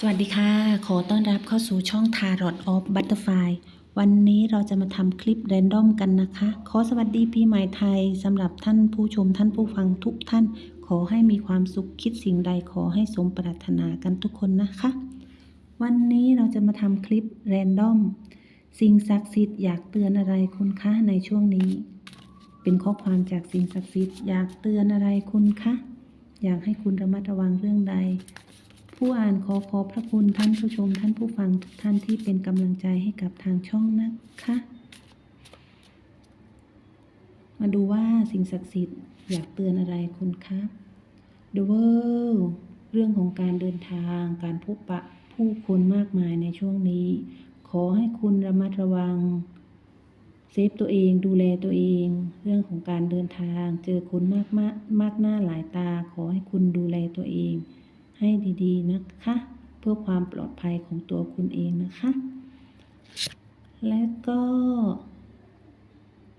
สวัสดีค่ะ ขอต้อนรับเข้าสู่ช่อง Tarot of Butterfly วันนี้เราจะมาทำคลิปแรนดอมกันนะคะ ขอสวัสดีปีใหม่ไทยสำหรับท่านผู้ชมท่านผู้ฟังทุกท่าน ขอให้มีความสุขคิดสิ่งใดขอให้สมปรารถนากันทุกคนนะคะ วันนี้เราจะมาทำคลิปแรนดอม สิ่งศักดิ์สิทธิ์อยากเตือนอะไรคุณคะในช่วงนี้ เป็นข้อความจากสิ่งศักดิ์สิทธิ์อยากเตือนอะไรคุณคะ อยากให้คุณระมัดระวังเรื่องใด ผู้อ่านขอขอบพระคุณท่านผู้ชมท่านผู้ฟังทุกท่านที่เป็นกำลังใจให้กับทางช่องนะคะ มาดูว่าสิ่งศักดิ์สิทธิ์อยากเตือนอะไรคุณคะ The World เรื่องของการเดินทางการพบปะผู้คนมากมายในช่วงนี้ ขอให้คุณระมัดระวังเซฟตัวเองดูแลตัวเอง เรื่องของการเดินทาง เจอคนมากมากมากหน้าหลายตา ขอให้คุณดูแลตัวเอง ให้ดีๆนะคะ เพื่อความปลอดภัยของตัวคุณเองนะคะ และก็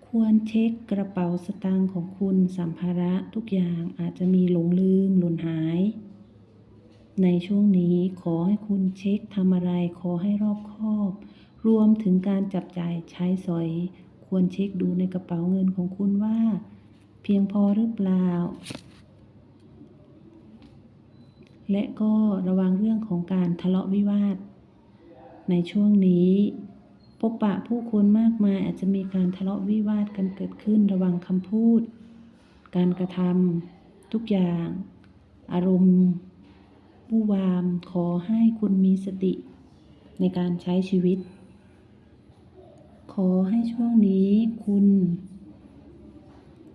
ควรเช็คกระเป๋าสตางค์ของคุณสัมภาระทุกอย่างอาจจะมีหลงลืมหล่นหาย ในช่วงนี้ขอให้คุณเช็คทำอะไรขอให้รอบคอบ รวมถึงการจับจ่ายใช้สอย ควรเช็คดูในกระเป๋าเงินของคุณว่า เพียงพอหรือเปล่า และก็ระวังเรื่องของการทะเลาะวิวาท ในช่วงนี้พบปะผู้คนมากมายอาจจะมีการทะเลาะวิวาทกันเกิดขึ้นระวังคำพูด การกระทำทุกอย่าง อารมณ์ผู้วามขอให้คุณมีสติ ในการใช้ชีวิต ขอให้ช่วงนี้คุณ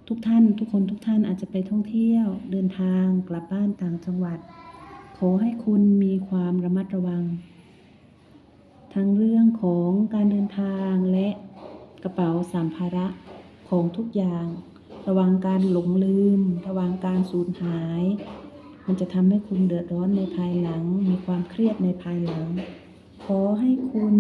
ทุกท่านทุกคนทุกท่านอาจจะไปท่องเที่ยวเดินทางกลับบ้านต่างจังหวัด อให้คุณมีความระมัดระวัง ทั้งเรื่องของการเดินทางและกระเป๋าสัมภาระของทุกอย่าง ระวังการหลงลืม ระวังการสูญหาย มันจะทำให้คุณเดือดร้อนในภายหลัง มีความเครียดในภายหลัง ขอให้คุณ